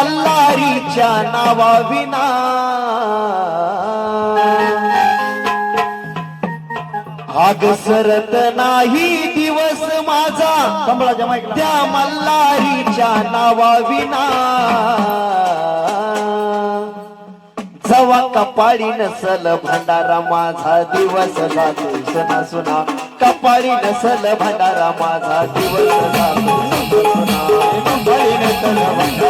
मल्हारीच्या नावा विना आग सरत नाही दिवस माझा. त्या मल्हारीच्या नावा विना जवा कपाळी नसल भंडारा माझा दिवस जातो सुना सुना. कपाळी नसल भंडारा माझा दिवस जातो सुना सुना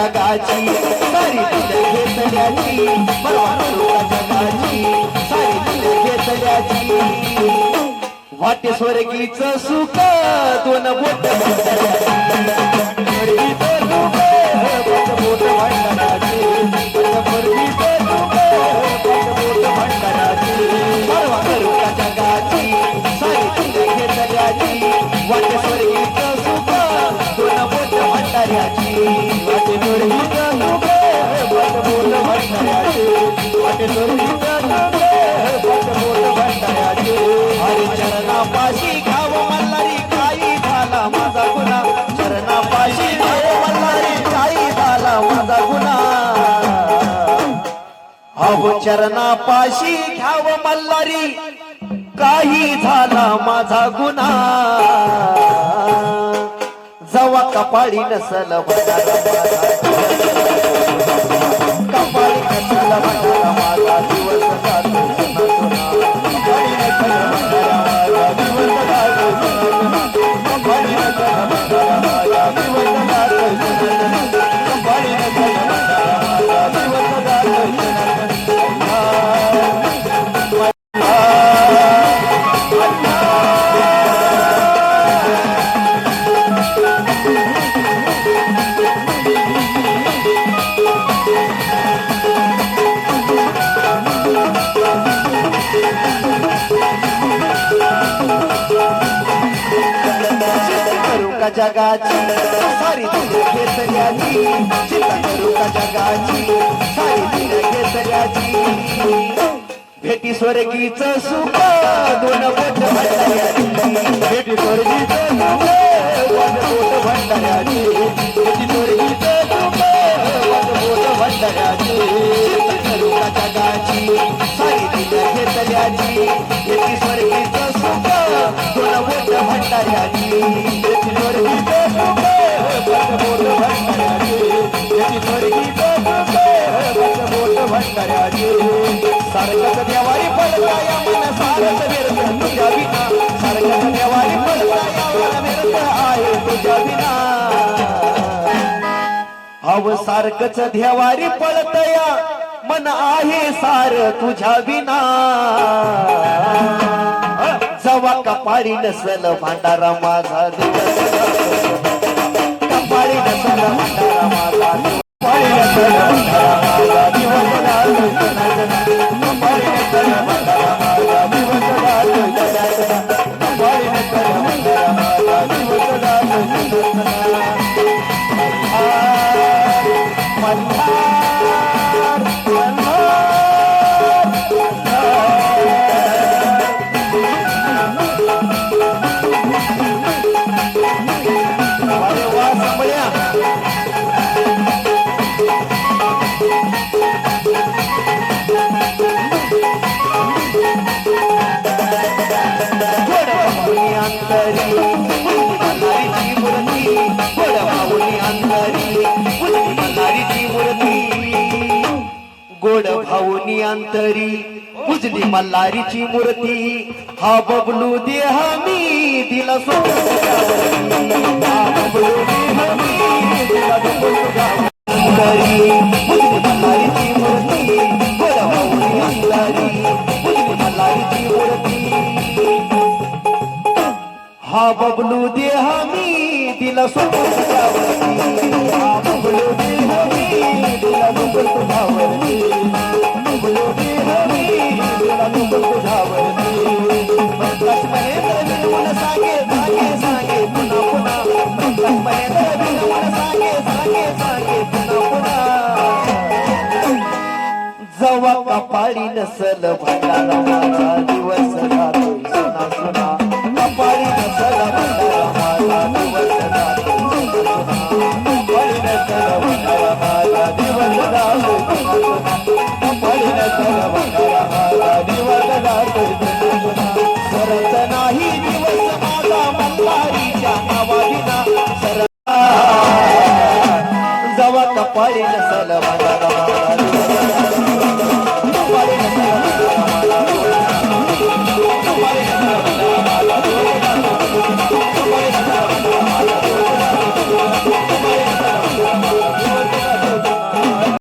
जगाची सारी तुझ्या घेतल्याची परवा जगाची सारी तुझ्या घेतल्याची वाटे स्वर्गीच सुख दोन बोट स्वर्गीच सुख, बोट बोट भांडणाची. अहो चरणापाशी घ्याव मल्हारी काही झाला माझा गुन्हा. जवा कपाळी नसल कपाळी नसल का जगाची सारी तुझ्या केसऱ्याची चिंता करू का जगाची सारी तुझ्या केसऱ्याची भेटी स्वर्गीच सुख दोन बोट भंडाऱ्याची. भेटी स्वर्गीच सुख दोन बोट भंडाऱ्याची. सारखंच देवारी पडता या मन सारखं विरत तुझ्या विना सारखंच देवारी पडता मन विरत आहे तुझ्या विना अव सारखंच देवारी पळतया. मन आहे सार तुझ्या विना. कपाळी नसल भांडारा माझा दिवस कपाळी नसल भांडारा माझा दिवस. कपाळी नसल भांडारा अंतरी मल्हारीची गोड भाऊनी अंतरी उजली मल्हारीची मूर्ती. हा बबलू देह मी दिला सो बबलू दे मी दिला सोडून तुझ्यावरती हा बबलू दिला बबलू दिला सांगे सांगे सांगे पुन्हा पुन्हा लक्ष्मणे तर मला सांगे सांगे सांगे पुन्हा पुन्हा जवा कपाळी नसल भंडारा दिवस कपाळी